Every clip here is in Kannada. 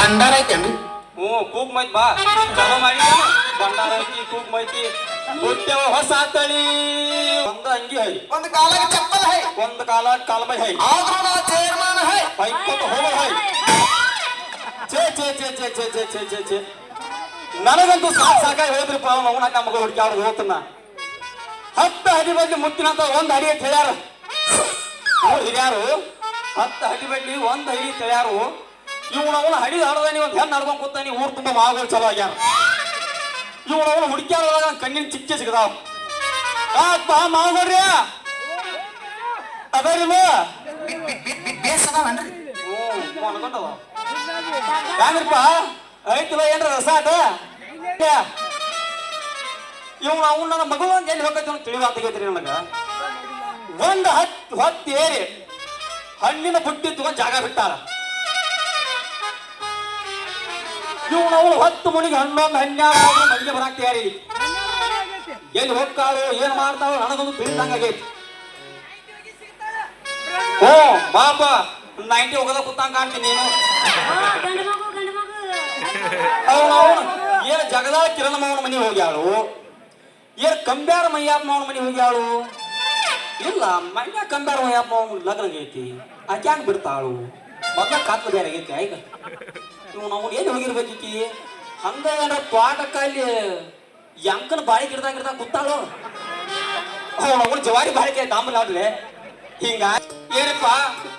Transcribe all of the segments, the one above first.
ಭಂಡಾರ ಐತೇನ್ರಿ ಹ್ಞೂ ಕೂಗ್ ಮೈತ್ ಬಾ. ಚಲೋ ಮಾಡಿ ಬಂಡಾರ ಐತಿ ಕೂಗ್ ಮೈತಿ. ಹುಟ್ಟ್ಯಾವ ಹೊಸ ತಳಿ. ಒಂದ ಅಂಗಿ ಹೈ. ಒಂದು ಕಾಲಾಗ ಚಪ್ಪಲ್ ಹೈ. ಒಂದ್ ಕಾಲ ಕಾಲ್ಮೈ ಹೈ. ಆದ್ರೂ ನಾ ಚೇರ್ಮನ್ ಹೈ. ಬೈಕ್ಕೊಟ್ಟು ಹೋಗೋ ಹೈ. ಚೇ ಚೇ ಚೇ ಚೇ ಚೇ ಚೇ ಚೇ ಚೇ ಚೇ ನನಗಂತೂ ಸಾಕ್ ಸಾಕಾಗಿ ಹೋದ್ರಿಪ್ಪ ಅವ್ನು ಅವನ ನಮಗ ಹುಡುಕ್ಯಾವ್ದು ಹೋತನ್ನ ಹತ್ತು ಹಡಿ ಬಡ್ಲಿ ಮುತ್ತಿನಂತ ಒಂದ್ ಹಡಿ ಅಂತ ಹೇಳ್ಯಾರ. ಅವ್ರು ಹಿರಿಯಾರು ಹತ್ತು ಹಡಿ ಒಂದ್ ಹಡಿ ಅಂತ ಹೇಳ್ಯಾರು. ಇವನವನ ಹಡಿ ಹಾಡದ ನೀವು ಒಂದು ಹೆಣ್ಣು ಹಡ್ಕೊಂಡ್ ಕೂತ ನೀವು ಊರು ತುಂಬ ಮಾಗಳು ಚಲೋ ಆಗ್ಯಾನ ಇವನವನ ಹುಡುಕ್ಯಾರೊಳಗ ಕಣ್ಣಿನ ಚಿಕ್ಕ ಸಿಗದಾವ. ಆತ್ಮ ಮಾಗಡ್ರಿ ಅದರಿಲ್ಲ ಅನ್ಕೊಂಡವ. ಯಾಕಪ್ಪ? ಐತಿಲ್ಲ ಏನ್ರ ರಸ ಅದ? ಇವ್ನು ಅವ್ನು ನನ್ನ ಮಗು ಅಂತ ಎಲ್ಲಿ ಹೋಗತ್ತೆ ಅವ್ನು ನನಗೆ. ಒಂದು ಹತ್ತು ಹೊತ್ತು ಏರಿ ಹಣ್ಣಿನ ಬುಟ್ಟಿ ತಗೊಂಡು ಜಾಗ ಬಿಟ್ಟಾರ. ಇವ್ ಅವಳು ಹತ್ತು ಮಣಿಗೆ ಹನ್ನೊಂದು, ಹನ್ನೆರಡು ಮನೆಗೆ ಬರಾಕ್ ತಯಾರಿ ಎಲ್ಲಿ ಹೋಗ್ತಾಳು, ಏನ್ ಮಾಡ್ತಾಳು, ನನಗೊಂದು ತಿಳಿದಂಗ ಆಗೈತಿ. ಓ, ಬಾಪ, ನೈಂಟಿ ಹೋಗದ ಕೂತಂಗ ಕಾಣ್ತೀನಿ ನೀನು. ಏನ್ ಜಗದಾಳ ಕಿರಣ ಮಾವನ ಮನೆ ಹೋಗ್ಯಾಳು? ಏನ್ ಕಂಬ್ಯಾರ ಮಯ್ಯಪ್ಪ ಮಾವನ ಮನೆ ಹೋಗ್ಯಾಳು? ಇಲ್ಲ ಮನ್ಯ ಕಂಬ್ಯಾರ ಮಯ್ಯಪ್ಪ ಮಾವನ ಲಗ್ನ ಆಗೈತಿ ಆಕೆ ಬಿಡ್ತಾಳು? ಮೊದ್ಲ ಕಾತ್ಲ ಬೇರೆ ಆಗೈತಿ ಈಗ. ಇವನು ಅವನು ಎಲ್ಲಿ ಹೋಗಿರ್ಬೇಕೀಕಿ ಹಂಗ ಏನಾರ ತ್ವಾಟಕ್ಕ ಅಲ್ಲಿ ಯಂಕನ ಬಾಳಿ ಗಿಡದಾಗ ಗಿಡದಾಗ ಕೂತಾಳು? ಅವನು ಜವಾರಿ ಬಾಳಿಕೆ ದಾಂಬಲ್ ಆಡ್ಲೆ ಹಿಂಗ ಏನಪ್ಪ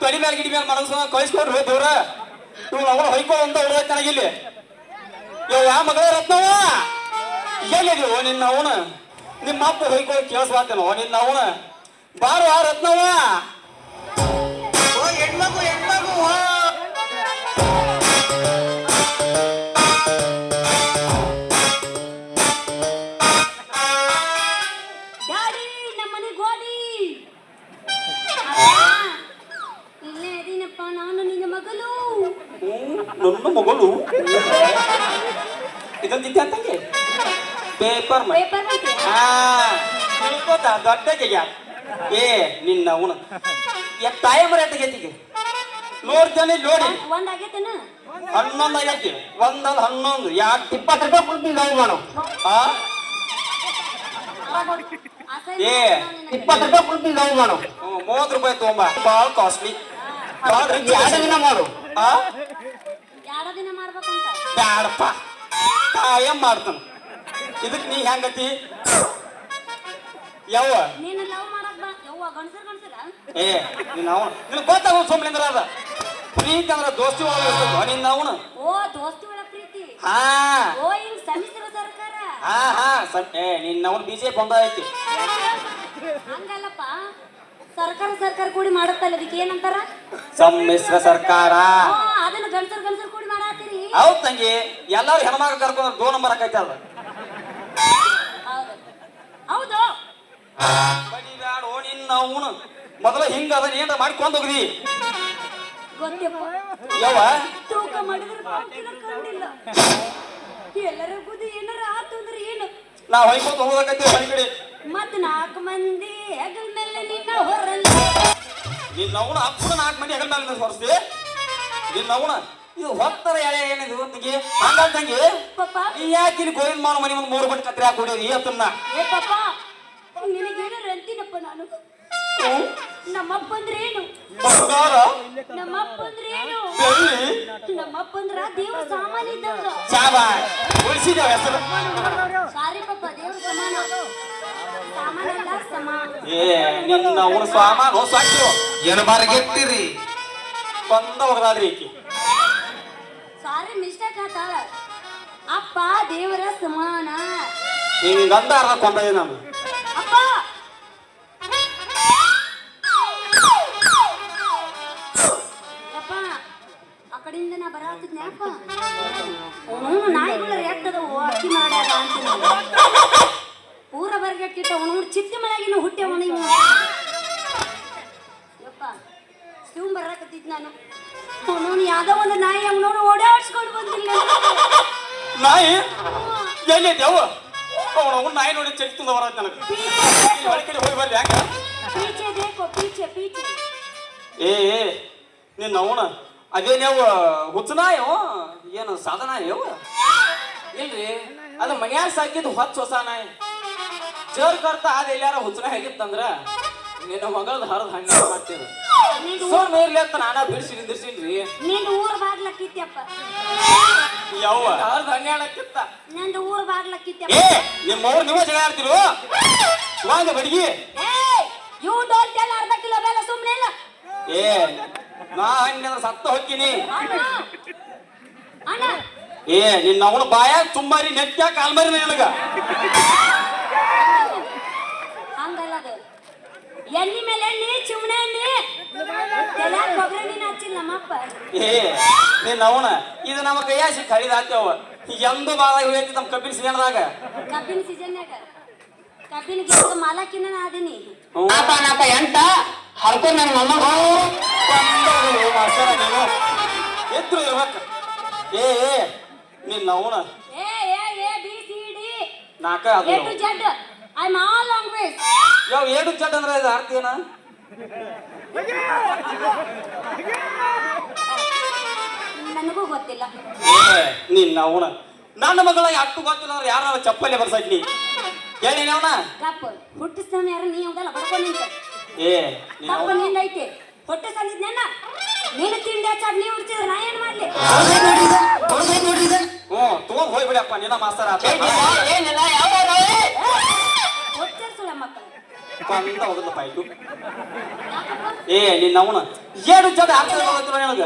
ತೊಡಿ ಮೇಲೆ ಗಿಡ ಮೇಲೆ ಮನಸ್ಸು ಕಳಿಸ್ಕೊಡ್ರಿ ದೂರ? ಇವ್ ಅವಳು ಹೊಯ್ಕೊಳ್ಳೋ ಅಂತ ಹೊಡೆದ ನನಗಿಲ್ಲಿ ಯೋ, ಯಾ ಮಗಳ ರತ್ನವ? ಎಲ್ಲಿದೀವೋ ನಿನ್ನ ಅವನು? ನಿಮ್ಮ ಅಪ್ಪ ಹೊಯ್ಕೊಳ್ಳಿ ಕೇಳಿಸ್ಬಾರ್ತೇನೋ ನಿನ್ನ ಅವನು? ಬಾರು ಆ ರತ್ನವ? ನನ್ನ ಮಗಳು ಇದೊಂದು ಅಂತಂಗೆ ಪೇಪರ್ ಪೇಪರ್ ತಿಳ್ಕೊತ ದೊಡ್ಡ ಜಗ ಏ ನಿನ್ನ ಅವನ ಎತ್ತ ತಾಯ ಮರ ತೆಗೆತಿಗೆ ನೋಡ್ತೇನೆ ನೋಡಿ ಹನ್ನೊಂದು ಆಗೈತಿ ಒಂದಲ್ಲ ಹನ್ನೊಂದು ಯಾಕೆ ಇಪ್ಪತ್ತು ರೂಪಾಯಿ ಕೊಡ್ತೀನಿ ನಾವು ಮಾಡು ಆ ಏ ಇಪ್ಪತ್ತು ರೂಪಾಯಿ ಕೊಡ್ತೀನಿ ನಾವು ಮಾಡು ಮೂವತ್ತು ರೂಪಾಯಿ ತೊಗೊಂಬ ಭಾಳ ಕಾಸ್ಟ್ಲಿ ಭಾಳ ರಿಚ್ ಮಾಡು ಆ ಎರಡು ದಿನ ಮಾಡ್ಬೇಕಂತ. ಬ್ಯಾಡಪ್ಪ. ಕಾಯಂ ಮಾಡ್ತಾನ? ಇದಕ್ ನೀ ಹೆಂಗತಿ? ಯಾವ ನೀನು ಲವ್ ಮಾಡಕ್ ಬಾ. ಯವ್ವ ಗಣಸರ್ ಗಣಸರ ಏ ಅವನು ನಿನ್ ಗೊತ್ತಾಗ ಸೋಮ್ಲಿಂದ್ರ ಅದ? ಪ್ರೀತಿ ಅಂದ್ರ ದೋಸ್ತಿ ಒಳಗೆ ಇರ್ತದ ನಿನ್ನ ಅವನು? ಓ ದೋಸ್ತಿ ಪ್ರೀತಿ. ಹಾ. ಓ ಹಿಂಗ್ ಸರ್ಕಾರ. ಹಾ ಹಾ ಏ ನಿನ್ನ ಅವನು ಬಿಜೆಪಿ ಬಂದ ಐತಿ. ಹಂಗಲ್ಲಪ್ಪ. ಸರ್ಕಾರ ಸರ್ಕಾರ ಕೂಡಿ ಮಾಡತ್ತಲ್ಲ ಅದಕ್ಕೆ ಏನಂತಾರ? ಸಮ್ಮಿಶ್ರ ಸರ್ಕಾರ. ಅದನ್ನ ಗಣಸರ್ ಗಣಸರ್ ಕೂಡಿ ಮಾಡತ್ತೀರಿ ಹೌದ್ ತಂಗಿ ಎಲ್ಲಾರು ಹೆಣ್ಮಗ ಕರ್ಕೊಂಡ್ರೆ ದೋ ನಂಬರ್ ಹಾಕೈತೆ ಅದ ಹೌದು ನಿನ್ನ ಅವನು. ಮೊದಲ ಹಿಂಗ ಅದ ಏನ್ರ ಮಾಡ್ಕೊಂಡ್ ಹೋಗ್ದಿ. ಯಾವ ತೂಕ ಮಾಡಿದ್ರೆ ಬಾಕಿನ ಕಂಡಿಲ್ಲ. ಎಲ್ಲರ ಬುದ್ಧಿ ಏನಾರ ಆತು ಅಂದ್ರೆ ಏನು? ನಾ ಹೊಯ್ಕೋತ ಹೋಗಕತ್ತೀವಿ ಕಡೆ. ಮತ್ ನಾಲ್ಕು ಮಂದಿ ಹೆಗಲ್ ಮೇಲೆ ನಿನ್ನ ಹೊರಲ್ಲ ನಿನ್ನ ಅವನ ಅಪ್ಪನ ನಾಲ್ಕು ಮಂದಿ ಹೆಗಲ್ ಮೇಲೆ ಹೊರಸ್ತಿ ನಿನ್ನ ಅವನ ಇದು ಹೊತ್ತರ ಎಳೆ ಏನಿದೆ ಹೊತ್ತಿಗೆ. ಹಂಗಂತಂಗಿ ಪಾಪ ನೀ ಯಾಕೆ ಇಲ್ಲಿ ಗೋವಿಂದ ಮಾವನ ಮನೆ ಮುಂದೆ ಮೂರು ಬಟ್ಟೆ ಕತ್ರಿ ಹಾಕೊಂಡಿರಿ ಇವತ್ತನ್ನ ಏ ಪಾಪ ನಿನಗೇನಾರ ಅಂತೀನಪ್ಪ ನಾನು? ನಮ್ಮಪ್ಪ ಅಂದ್ರೆ ಏನು ಬಂಗಾರ? ನಮ್ಮಪ್ಪ ಅಂದ್ರೆ ಏನು ಬೆಳ್ಳಿ? ನಮ್ಮಪ್ಪ ಅಂದ್ರ ದೇವ್ರ ಸಾಮಾನ್ಯ ಇದ್ದಂಗ. ಚಾಬಾ ಉಳಿಸಿದೇವ ಹೆಸರು? ಸಾರಿ ಪಾಪ ದೇವ್ರ ಸಮಾನ. ಸಾಮಾನಲ್ಲ ಸಮಾನ. ಏ ನಿನ್ನ ಅವನ ಸಾಮಾನು ಸಾಕಿರು ಏನು ಬಾರ್ಗೆಟ್ಟಿರಿ? ಬಂದ ಹೋಗದಾದ್ರಿ ಈಕಿ. ಸಾರಿ ಮಿಸ್ಟೇಕ್ ಆತಾಳ ಅಪ್ಪ ದೇವರ ಸಮಾನ. ಹಿಂಗಂದ ಅರ್ಧ ನಾನು. ಅಪ್ಪ. ಅಪ್ಪ ಆ ಕಡೆಯಿಂದ ನಾ ಬರಾತಿದ್ನಪ್ಪ ಅವನು ನಾಯಿಗಳ ಎಟ್ಟದವು ಅಕ್ಕಿ ಮಾಡ್ಯಾರ ಅಂತ ಊರ ಬರ್ಗೆಟ್ಟಿಟ್ಟ ಅವನು. ಚಿಟ್ಟಿ ಮನೆಯಾಗಿನ ಹುಟ್ಟ್ಯಾವ ನೀವು ಯಪ್ಪ ಶಿವ್ ಬರಾಕತ್ತಿದ್ ನಾನು. ಅವನು ಯಾವ್ದೋ ಒಂದು ನಾಯಿ ಬಂದಿಲ್ಲ ನಾಯಿ? ಎಲ್ಲಿ ದೇವ ಅವನ ಅವ್ನ ನಾಯಿ ನೋಡಿ ಚೆಕ್ ತುಂಬ ಬರತ್ತೆ ನನಗೆ. ಈ ಕಡೆ ಹೋಗಿ ಬರ್ರಿ ಯಾಕೆ? ಪೀಚೆ ಬೇಕೋ ಪೀಚೆ ಪೀಚೆ. ಏ ಏ, ನಿನ್ನ ಅವನ ಅದೇ ನೀವು ಹುಚ್ಚನಾಯೋ ಏನು ಸಾಧನ ಯವ್ವ ಇಲ್ರಿ ಅದು ಮನ್ಯಾಗ ಸಾಕಿದ್ದು ಹೊಚ್ಚ ಹೊಸ ನಾಯಿ. ಜೋರ್ ಕರ್ತ ಅದ ಎಲ್ಲಾರ ಹುಚ್ಚನ ಹೇಗಿತ್ತಂದ್ರ ನಿನ್ನ ಮಗಳದ ಹರದ ಹಣ್ಣು ಮಾಡ್ತೀರಿ ಸುಮ್ಮನೆ ಇರ್ಲಿ ಅಂತ ನಾನಾ ಬಿಡಿಸಿ ನಿಂದಿರ್ಸಿನ್ರಿ. ನಿಂದು ಊರ್ ಬಾಗ್ಲಕ್ಕಿತ್ಯಪ್ಪ. ಯವ್ವ? ಹರಿದ ಹನ್ನೆರಡಕ್ಕಿತ್ತ ನಂದು ಊರ್ ಬಾಗ್ಲಕ್ಕಿತ್ತಪ್ಪ ಏ ನಿಮ್ಮ ಅವ್ರು ನಿಮ್ಮ ಜಗಳ ಆಡ್ತಿರು? ವಾಂಗ ಬಡಿಗಿ. ಯು ಡೋಂಟ್ ಟೆಲ್ ಅರ್ಧ ಕಿಲೋ ಬೇಡ ಸುಮ್ಮನೆ ಇಲ್ಲ. ಏ ನಾ ಹಣ್ಣಿನ ಸತ್ತ ಹೋಗ್ತೀನಿ. ಅಣ್ಣ ಅಣ್ಣ. ಏ ನಿನ್ನ ಅವನ ಬಾಯ ತುಂಬಾರಿ ನೆಟ್ಟ ಕಾಲ್ಮರಿ ನಿನಗ ಹಂಗಲ್ಲ ಅದು ಎಣ್ಣಿ ಮೇಲೆ ಎಣ್ಣಿ ಚಿಮಣೆ ಎಣ್ಣಿ ತಲ್ಯಾಗ ಕೊಬ್ಬರಿ ಎಣ್ಣೆ ಹಚ್ಚಿಲ್ಲ ನಮ್ಮಪ್ಪ ಏ ಅವನ ಇದು ನಮ್ಮ ಕೈಯಾಗ ಸಿಕ್ಕ ಹರಿದಾತ್ಯವ ಎಂದು ಬಾದಾಗ ಹೋಗೈತಿ ನಮ್ಮ ಕಬ್ಬಿನ ಸಿಗಣದಾಗ ಕಬ್ಬಿನ ಸೀಸನ್ಯಾಗ ಕಬ್ಬಿನ ಗಿಡದ ಮಾಲಕಿನ ಆದಿನಿ. ನಾಪ ನಾಪ ಎಂಟ ಹರ್ಕೊಂಡ್ ನನ್ನ ಮೊಮ್ಮಗ. ನೀನು ಎದ್ರು ಇರ್ಬೇಕ. ಏ ಏ ನಿನ್ನ ಅವನ ಏ ಏ ಎ ಬಿ ಸಿ ಡಿ. ನಾಕ ಎ ಅದು to Z I am all language ಯಾವ ಏಡು ಜೆಡ್ ಅಂದ್ರೆ ಇದು ಅರ್ಥ ಏನ? ನನಗೂ ಗೊತ್ತಿಲ್ಲ. ಏ ನಿನ್ನ ಅವನ. ನನ್ನ ಮಗಳ ಅಟ್ಟು ಗೊತ್ತಿಲ್ಲ ಅಂದ್ರೆ ಯಾರು ಚಪ್ಪಲಿ ಬರ್ಸಾಕ್ಲಿ ಹೇಳಿ ಅವನ. ಕಪ್ಪ ಹುಟ್ಟಿಸ್ತಾನ ಯಾರು? ನೀ ಹೌದಲ್ಲ ಬಡ್ಕೊಂಡು ನಿಂತ ಏ ಕಪ್ಪ ನಿಂದೈತಿ. ಹೊಟ್ಟೆ ಸಂದಿದ್ನೇನ ನೀನು ತಿಂಡಿ ಹಚ್ಚಾಗ ನೀ ಹುಡ್ತಿದ್ರೆ ನಾ ಏನ್ ಮಾಡ್ಲಿ? ಹ್ಞೂ ತಗೊಂಡ್ ಹೋಗ್ಬಿಡಪ್ಪ ನಿನ್ನ ಮಾಸ್ತರ. ಏನಿಲ್ಲ ಯಾವ ಹೊಟ್ಟೆ ಮಕ್ಕಳು ಕಂದ ಹೋಗಲ್ಲ ಪಾಯ್ತು ಏ! ನಿನ್ನ ಅವನ. ಏಡು ಜನ ಅರ್ಥ ಗೊತ್ತಿಲ್ಲ ನಿನಗ?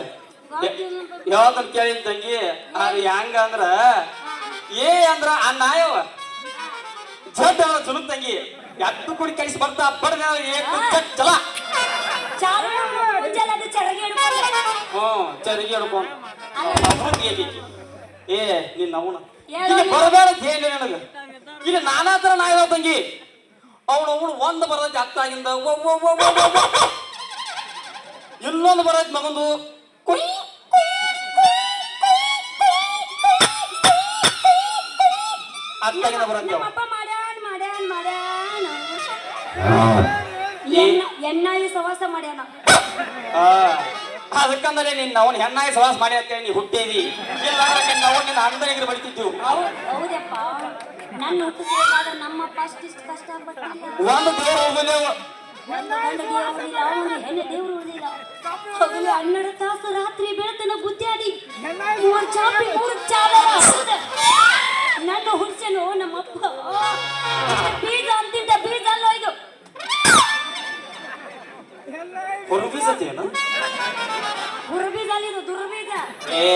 ಯಾವತ್ತಂತ ಕೇಳಿದ ತಂಗಿ? ಅದು ಹೆಂಗ ಅಂದ್ರ, ಏ ಅಂದ್ರ ಆ ನಾಯವ ಜಡ್ ಜುನುಕ್ ತಂಗಿ. ಎತ್ತು ಕುಡಿ ಕಳಿಸಿ ಬರ್ತಾ ಬಡ್ದ ಚಲ. ಅದು ಚರಗಿ. ಏ ಹೇಳು ಇಲ್ಲಿ ನೀನು. ಬರಬೇಡ ಅಂತ ಹೇಳಿ ಇಲ್ಲಿ ನಾನಾ ತರ ತಂಗಿ. ಅವನು ಅವನು ಒಂದು ಓ ಓ. ಇನ್ನೊಂದು ಬರೈತಿ ಮಗಂದು. ಕುಯ್ ನಮ್ಮಪ್ಪ ಮಾಡ್ಯಾನ್ ಸವಾಸ ಮಾಡ್ಯಾನ. ಅದಕ್ಕಂದ್ರೆ ನಿನ್ನ ಅವನ್ ಹೆಣ್ಣಾಗಿ ಸವಾಸ ಮಾಡಿ ಅಂತೇಳಿ ನೀ ಹುಟ್ಟಿದಿ. ಇಲ್ಲ ನಿನ್ನ ಅವನ್ ನಿನ್ನ ಅಂದನಿಗೆ ಬಡಿತಿದ್ವು. ಹೌದಪ್ಪ ನನ್ನ ಹುಟ್ಟಿಸ್ಬೇಕಾದ್ರೆ ನಮ್ಮಪ್ಪ ಅಷ್ಟಿಷ್ಟು ಕಷ್ಟ ಪಟ್ಟಿಲ್ಲ ಒಂದು ದೇವ್ರು ಹೋಗಲೇವು ಹನ್ನೆರಡು ತಾಸು ರಾತ್ರಿ ಬೆಳತನ ಬುದ್ಧಿ ಮೂರು ಚಾಪಿ ಮೂರು ಹಸುದ. ನನ್ನ ಹುಡ್ಸನು ನಮ್ಮಪ್ಪ. ಬೀಜ ಅಂತಿದ್ದ ಬೀಜ ಅಲ್ಲೋ ಇದು. ಹೊರಬೀಸತ್ತೇನು ದುರ್ಬೀಜ ಅಲ್ಲ ಇದು ದುರ್ಬೀಜ. ಏ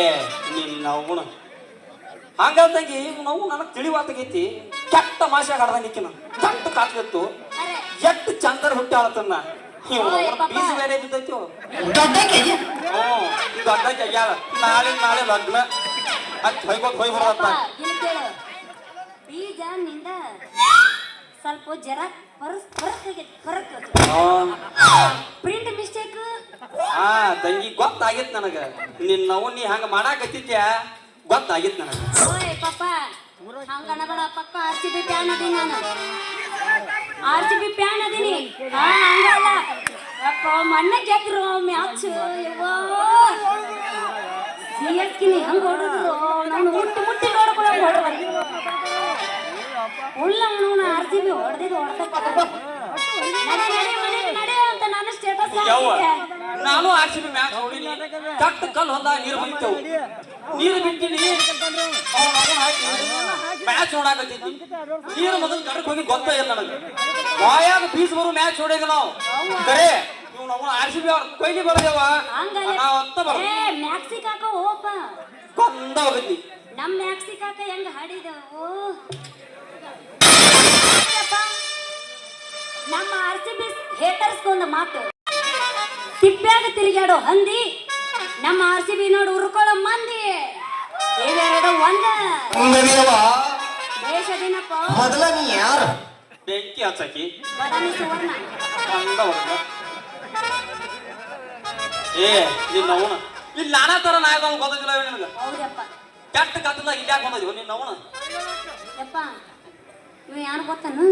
ನಿನ್ನ ಹಂಗಂದಂಗಿ ನಾವು ನನಗೆ ತಿಳಿವಾತಗೈತಿ ಕೆಟ್ಟ ಮಾಸ್ಯಾಗ ಆಡ್ದಂಗಿಕ್ಕಿನ ಕೆಟ್ಟ ಕಾತ್ಲಿತ್ತು ಎಷ್ಟು ಚಂದರ್ ಹುಟ್ಟಿ ಆಳತನ್ನ. ಬೀಜ ಬೇರೆ ಬಿದ್ದೈತಿ. ಆಗ್ಯಾಳ ನಾಳೆ ನಾಳೆ ಲಗ್ನ ಅಂತ ಹೊಯ್ಕೋತ್ ಹೋಯ್ ಬರತ್ತ ಬೀಜ ನಿಂದ ಸ್ವಲ್ಪ ಜರ ಆಗೈತಿ ಫರಕ್ ಪ್ರಿಂಟ್ ಮಿಸ್ಟೇಕ್ ಹಾ ತಂಗಿ ಗೊತ್ತಾಗಿತ್ತು ನನಗ ನಿನ್ನ ನಾವು ನೀ ಹಂಗ ಮಾಡಾಕತ್ತಿದ್ಯ ಗೊತ್ತಾಗಿತ್ತು ನನಗ ಓಯ್ ಪಾಪ ಹಂಗನಬೇಡ ಪಕ್ಕ ಹಚ್ಚಿ ಬಿಟ್ಟೆ ಅನ್ನೋದಿ ನಾನು. ಆರ್ ಸಿ ಬಿ ಪ್ಯಾನ್ ಅದೀನಿ. ಹಾ ಹಂಗಲ್ಲ. ಅಪ್ಪ ಮಣ್ಣ ಗೆದ್ರು ಮ್ಯಾಚ್ ಸಿ ಎಸ್ ಕಿನಿ ಹಂಗ ಹೊಡೆದ್ರು ನಾನು ಮುಟ್ಟಿ ಮುಟ್ಟಿ ನೋಡ್ಕೊಳ್ಳೋ ಹೊಡೆದ ಉಳ್ಳ ಅವನು ಆರ್ ಸಿ ಬಿ ಹೊಡೆದಿದ್ದು ಹೊಡೆದ ಅಂತ ನಾನು ಸ್ಟೇಟಸ್ ನಾನು ಆರ್ ಸಿ ಬಿ ಮ್ಯಾಚ್ ಕಟ್ಟು ಕಲ್ಲು ಹೊಂದ ನೀರು ಬಂದಿದ್ದೆವು ನೀರು ಬಿಟ್ಟಿನಿ. ಮ್ಯಾಚ್ ನೋಡಾಕತ್ತಿದ್ವಿ. ನೀರು ಮೊದಲು ಕಡಕ್ ಹೋಗಿ ಗೊತ್ತೇ ಇಲ್ಲ ನನಗೆ. ವಾಯಾಗ ಬೀಸ್ ಬರು ಮ್ಯಾಚ್ ನೋಡಿದ ನಾವು. ನಾವು ಆರ್ ಸಿ ಬಿ ಅವ್ರ ಕೊಯ್ಲಿ ಬರೋದೇವ? ನಾವು ಅಂತ ಬರ ಹೋಪ ಕೊಂದ ಹೋಗಿದ್ವಿ ನಮ್ ಮ್ಯಾಕ್ಸಿಕಾಕ ಹೆಂಗ ನಮ್ಮ ಆರ್ ಸಿ ಬಿ ಮಾತು. ತಿಪ್ಪ್ಯಾಗ ತಿರುಗಾಡೋ ಹಂದಿ ನಮ್ಮ ಆರ್ ಸಿ ಬಿ ನೋಡಿ ಉರ್ಕೊಳ್ಳೋ ಮಂದಿ. ಇವೆರಡು ಒಂದ. ದೇಶ ದೇಶದಿನಪ್ಪ ಮೊದಲ ನೀ ಯಾರು? ಬೆಂಕಿ ಹಚ್ಚಕಿ. ಸುವರ್ಣ. ಏ ನಿನ್ನ ಅವನ. ಇಲ್ಲಿ ನಾನಾ ತರ ನಾಯಕ ಗೊತ್ತಿಲ್ಲ ನನಗೆ. ಹೌದಪ್ಪ. ಕೆಟ್ಟ ಕತ್ತದಾಗ ಇಲ್ಲಿ ಯಾಕೆ ಬಂದಿದ್ವು ನಿನ್ನ ಅವನ. ಯಪ್ಪ ಇವ ಯಾರು ಗೊತ್ತನು?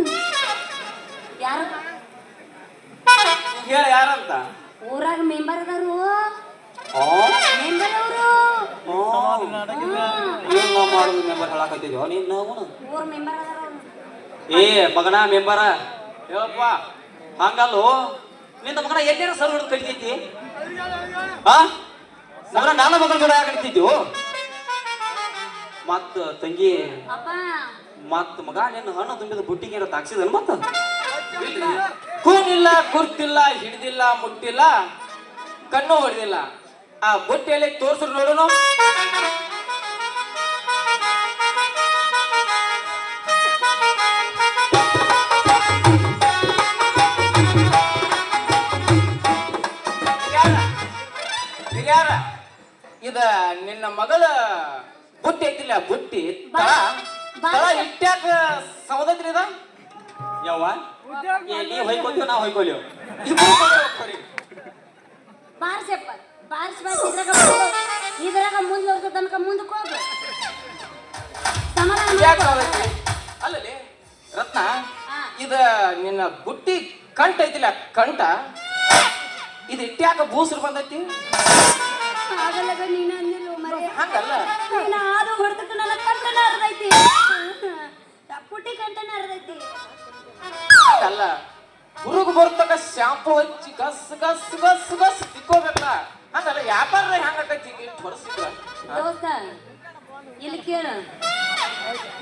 ಯಾರು? ಹೇಳ ಯಾರಂತ? ಊರಾಗ ಮೆಂಬರ್ ಅದಾರು? ಮೆಂಬರ್ ಅವರು ಆ. ಮಾಡಾಕತ್ತಿದ್ಯೋ ನೀನ್ ಅವನು ಊರ್ ಮೆಂಬರ್ ಅದಾರ. ಅವ್ರು ಏ ಮಗನ ಮೆಂಬರ. ಹೇಳಪ್ಪ. ಹಂಗಲ್ಲೋ? ನಿನ್ನ ಮಗನ ಎಲ್ಲಿ ಸರ್ ಹಿಡಿದು ಕಡಿತೈತಿ ಹಾ ಮಗನ ನನ್ನ ಮಗನ ಜೋಡ ಯಾಕೆ ಕಡಿತಿದ್ಯೋ ಮತ್ತ ತಂಗಿ ಅಪ್ಪ. ಮತ್ತ ಮಗ ನಿನ್ನ ಹಣ್ಣು ತುಂಬಿದ ಬುಟ್ಟಿಗೆ ಏನೋ ತಾಕ್ಸಿದನ್ ಮತ್ತ? ಕೂನಿಲ್ಲ ಕುರ್ತಿಲ್ಲ ಹಿಡ್ದಿಲ್ಲ ಮುಟ್ಟಿಲ್ಲ ಕಣ್ಣು ಹೊಡೆದಿಲ್ಲ ಆ ಬುಟ್ಟಿಯಲ್ಲಿ ತೋರ್ಸ್ರು ನೋಡೋಣ ಇದ ನಿನ್ನ ಮಗಳ ಬುಟ್ಟಿ ಐತಿಲ್ಲ ಬುಟ್ಟಿ ತಳ? ತಳ ಇಟ್ಟ್ಯಾಕ ಸೌದತ್ರಿ ಇದ? ಯವ್ವ ನೀ ಹೊಯ್ಕೊತೀವ ನಾ ಹೊಯ್ಕೊಲಿವ್ ಬಾರ್ಸಪ್ಪ. ಬಾರ್ಸ್ ಬಾರ್ಸ್ ಇದ್ರಾಗ ಮುಂದೆ ಇದ್ರಾಗ ಮುಂದ್ ತನಕ ಮುಂದಕ್ಕೆ ಹೋಗು. ಅಲ್ಲಲ್ಲಿ ರತ್ನ ಇದು ನಿನ್ನ ಬುಟ್ಟಿ ಕಂಠ ಐತಿಲ್ಲ ಕಂಟ ಇದು ಇಟ್ಟ್ಯಾಕ ಬೂಸ್ರು ಬಂದೈತಿ? ಆಗಲ್ಲಗ ನೀನು ಅಂದಿಲ್ಲ ಮರೆ? ಹಂಗಲ್ಲ. ನೀನ ಆದು ಹೊಡೆದಕ್ಕೆ ನನ್ನ ಕಂಠನ ಹರಿದೈತಿ ಪುಟ್ಟಿ ಕಂಠನ ಹರಿದೈತಿ ಹಂಗಲ್ಲ ಹುರುಗು ಬರ್ತಕ ಶಾಂಪು ಹಚ್ಚಿ ಗಸ್ ಗಸ್ ಗಸ್ ಗಸ್ ತಿಕ್ಕೋಬೇಕಲ್ಲ. ಹಂಗಲ್ಲ ವ್ಯಾಪಾರ ಹಂಗಾಕೈತಿ ಹೊರಸಿದ್ರ ದೋಸ್ತ ಇಲ್ಲಿ ಕೇಳು.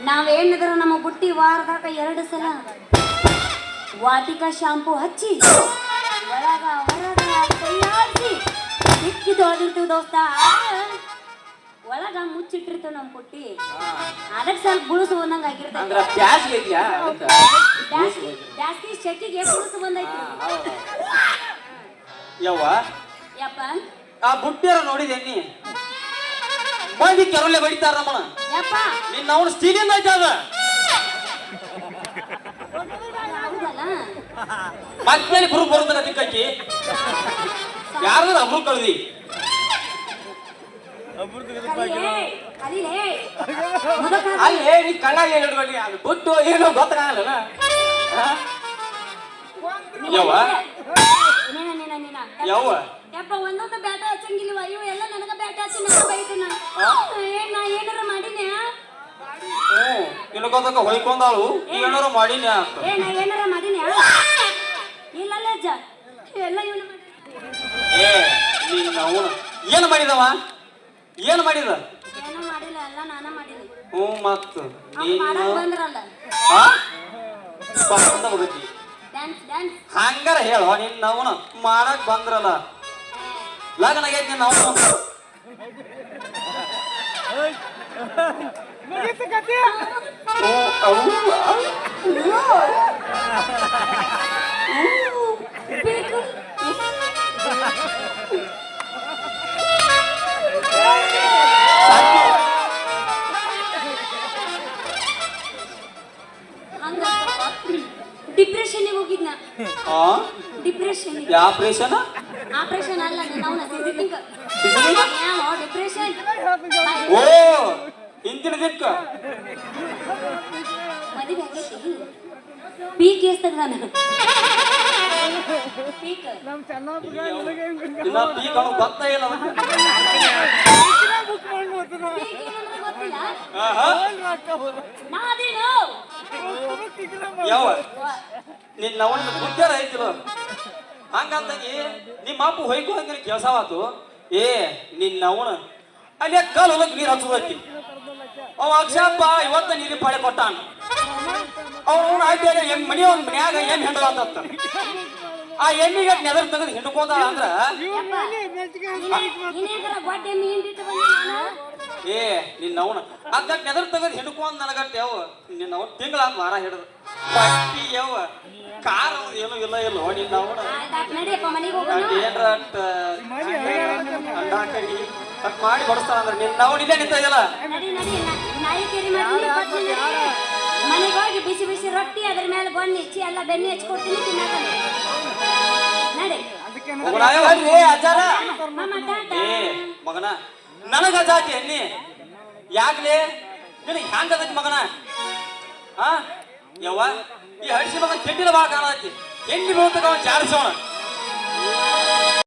ನಾವೇನಿದ್ರ ನಮ್ಮ ಬುಟ್ಟಿ ವಾರದಾಗ ಎರಡು ಸಲ. ವಾಟಿಕ ಶಾಂಪೂ ಹಚ್ಚಿ ಒಳಗ ಹೊರಗ ಕೈಯಾಡಿಸಿ ಸಿಕ್ಕಿ ತೊಳೆದಿರ್ತೀವಿ ದೋಸ್ತ. ಒಳಗ ಮುಚ್ಚಿಟ್ಟಿರ್ತೀವಿ ನಮ್ಮ ಬುಟ್ಟಿ. ಅದಕ್ಕೆ ಸ್ವಲ್ಪ ಬುಳುಸು ಬಂದಂಗ ಆಗಿರ್ತೈತಿ. ಜಾಸ್ತಿ ಜಾಸ್ತಿ ಬುಳುಸು ಬಂದೈತಿ ಯವ್ವ? ಯಪ್ಪ? ಆ ಬುಟ್ಟಿಯರ ನೋಡಿದೆ ನೀ. ಮಂದಿ ಕೆರಳೆ ಬಡಿತಾರ ರಮಣ ಯಪ್ಪ. ನಿನ್ನ ಅವನು ಸ್ಟೀಲಿಂದ ಐತೆ ಅದ. ಹೌದಲ್ಲ? ಮಕ್ಕಳಲ್ಲಿ ಗುರು ಬರುತ್ತಾನ ದಿಕ್ಕಿ ಯಾರ್ದಾರ ಅಬ್ರು ಕಳ್ದಿ? ಅಲ್ಲಿ ನೀ ಕಣ್ಣಾಗ ಹಿಡ್ಕೊಳ್ಳಿ ಅದು ಬುಟ್ಟು ಏನೋ ಗೊತ್ತಾಗಲ್ಲ ಯವ್ವ? ಯವ್ವ? ಯಪ್ಪ ಒಂದೊಂದು ಬ್ಯಾಟ ಹಚ್ಚಂಗಿಲ್ವ? ಇವು ಎಲ್ಲ ನನಗ ಬ್ಯಾಟ ಹಚ್ಚಿ ನನಗ ನಾನು. ಏನ್ ನಾ ಏನಾರ ಮಾಡಿನ ಇನ್ಕೋತಕ ಹೊಯ್ಕೊಂಡಾಳು. ಏನಾರ ಮಾಡಿನ ಏ ನಾ ಏನಾರ ಮಾಡಿನ್ಯಾ? ಇಲ್ಲಲ್ಲ ಅಜ್ಜ ಎಲ್ಲ ಇವನು ಏ ನಿನ್ನ ಅವನು. ಏನು ಮಾಡಿದವ? ಏನು ಮಾಡಿದ? ಏನು ಮಾಡಿಲ್ಲ ಎಲ್ಲ ನಾನ ಮಾಡೀನಿ. ಹ್ಞೂ ಮತ್ತು ನೀನು ಬಂದ್ರಲ್ಲ. ಆ? ಬಂದ ಹೋಗತಿ ಹಂಗಾರ ಹೇಳು ನಿನ್ನ ಅವನು ಮಾಡಕ್ ಬಂದ್ರಲ್ಲ. ಲಗ್ನ ಆಗೈತಿ ನಾವು ಡಿಪ್ರೆಷನ್ ಹೋಗಿದ್ನ. ಆ? ಡಿಪ್ರೆಷನ್ ಯಾ ಆಪರೇಷನ್ ಆಪರೇಷನ್ ಅಲ್ಲ ನಾವು ಸಿದ್ಧಿಂಗ್ ಡಿಪ್ರೆಷನ್ ಓ ಹಿಂದಿನ ದಿಕ್ಕ. ಪೀಕ್ ಎಸ್ತದ ನಾನು ಪೀಕ್ ಇನ್ನ ಪೀಕ್ ಅವ್ನು ಗೊತ್ತೇ ಇಲ್ಲ ಅದಕ್ಕೆ ಪೀಕ್ ಏನಂದ್ರೆ ಗೊತ್ತಿಲ್ಲ ಆಹಾ. ನಾ ಅದೇನು ಯಾವ? ನಿನ್ನ ಅವನ ಬುದ್ಧರ ಐತಿಲ್ಲ ಹಂಗಂತಾಗಿ ನಿಮ್ಮ ಅಪ್ಪ ಹೊಯ್ಕೊ ಹಂಗ ಆತು ಏ ನಿನ್ನ ಅವನ. ಅಲ್ಲಿ ಕಲ್ ಹೋಗಕ್ ನೀರು ಹಚ್ಚುದೈತಿ ಅವ ಅಕ್ಷಪ್ಪ ಇವತ್ತ ನೀರಿನ ಪಾಳೆ ಕೊಟ್ಟಾನ. ಅವನು ಆಯ್ತು ಎಂ ಮನಿ ಒಂದ್ ಮನ್ಯಾಗ ಏನ್ ಹೆಂಡದ ಆ ಎಮ್ಮಿಗೆ ನೆದರ್ ತೆಗೆದು ಹಿಂಡ್ಕೋದ ಅಂದ್ರ ಏ ನಿನ್ನ ಅವನ. ಅದ ನೆದರ್ ತೆಗೆದು ಹಿಂಡ್ಕೊಂಡ್ ನನಗಟ್ಟ ಯಾವ ನಿನ್ನ ಅವನ್ ತಿಂಗಳ ಮಾರ ಹಿಡಿದು. ಪಟ್ಟಿ ಯಾವ ಕಾರ ಏನು ಇಲ್ಲ ಇಲ್ಲ ಮನೆಗೆ ಹೋಗೋಣ? ಏನ್ರ ಅಟ್ ಅಂಡ ಕಡಿ ಅಟ್ ಮಾಡಿ ಬಡಿಸ್ತಾರ ಅಂದ್ರೆ ನಿನ್ನ ನಾವು ಇಲ್ಲೇ ನಿಂತ ಇದಲ್ಲ ನಡಿ ನಡಿ ನಾ- ನಾಯಿ ಕೇರಿ ಮಾಡ್ತೀನಿ ಬರ್ತೀನಿ ಮನೆಗೆ ಹೋಗಿ ಬಿಸಿ ಬಿಸಿ ರೊಟ್ಟಿ ಅದ್ರ ಮೇಲೆ ಬನ್ನಿ ಹೆಚ್ಚಿ ಎಲ್ಲ ಬೆಣ್ಣೆ ಹಚ್ಕೊಡ್ತೀನಿ ತಿನ್ನಕ ನಡಿ. ಮಗನ ನನಗ ಜಾತಿ ಎಣ್ಣಿ ಯಾಕ್ಲೆ? ನಿನಗೆ ಹ್ಯಾಂಗದೈತಿ ಮಗನ? ಆ? ಯವ್ವ ಈ ಹಡಿಸಿ ಮಗನ ಕೆಂಡಿನ ಭಾಳ ಕಾಣತಿ ಎಣ್ಣಿ ಬೀಳ್ತಕ್ಕ ಜಾಡಿಸೋಣ